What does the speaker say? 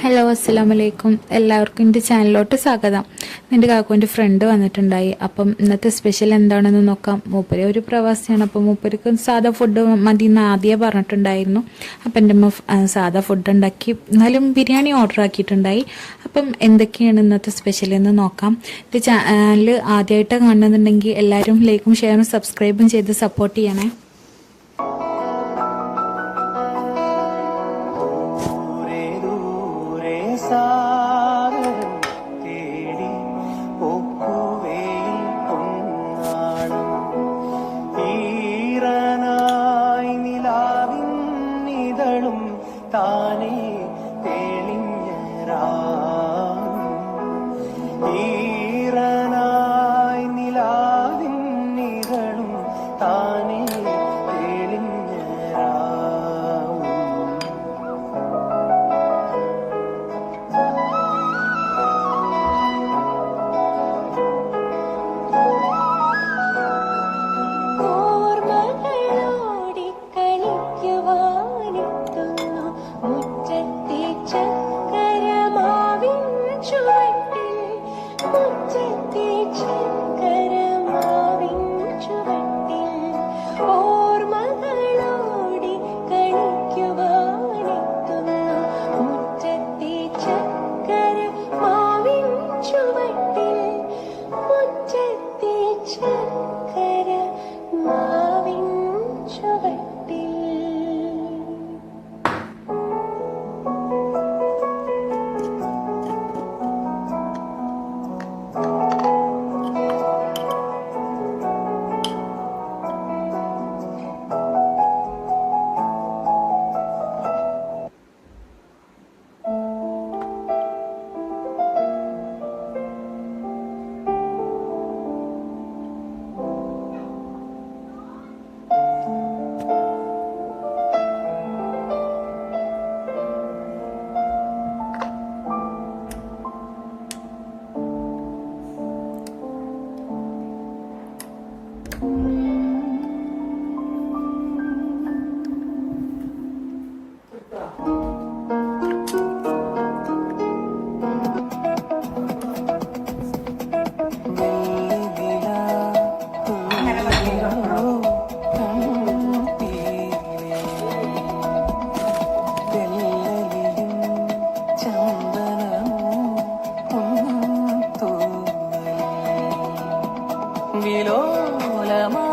Hello അസ്സാം വലൈക്കും എല്ലാവർക്കും എന്റെ ചാനലിലോട്ട് സ്വാഗതം. എന്റെ കാക്കുവിന്റെ ഫ്രണ്ട് വന്നിട്ടുണ്ടായി. അപ്പം ഇന്നത്തെ സ്പെഷ്യൽ എന്താണെന്ന് നോക്കാം. മൂപ്പര് ഒരു പ്രവാസിയാണ്. അപ്പം മൂപ്പർക്ക് സാധാ ഫുഡ് മതി എന്ന് ആദ്യമേ പറഞ്ഞിട്ടുണ്ടായിരുന്നു. അപ്പം എന്റെ അമ്മ സാധാ ഫുഡ് ഉണ്ടാക്കി. എന്നാലും ബിരിയാണി ഓർഡർ ആക്കിയിട്ടുണ്ടായി. അപ്പം എന്തൊക്കെയാണ് ഇന്നത്തെ സ്പെഷ്യൽ എന്ന് നോക്കാം. ഇത് ചാനൽ ആദ്യമായിട്ട് കാണുന്നുണ്ടെങ്കിൽ എല്ലാവരും ലൈക്കും ഷെയറും സബ്സ്ക്രൈബും ചെയ്ത് സപ്പോർട്ട് ചെയ്യണേ. വാനിക്കുന്നു മുറ്റത്തെ ചക്കരമാവിൻ ചുവട്ടിൽ മുറ്റത്തെ ചക്കരമാവിൻ ചുവട്ടിൽ. viló oh, la mano.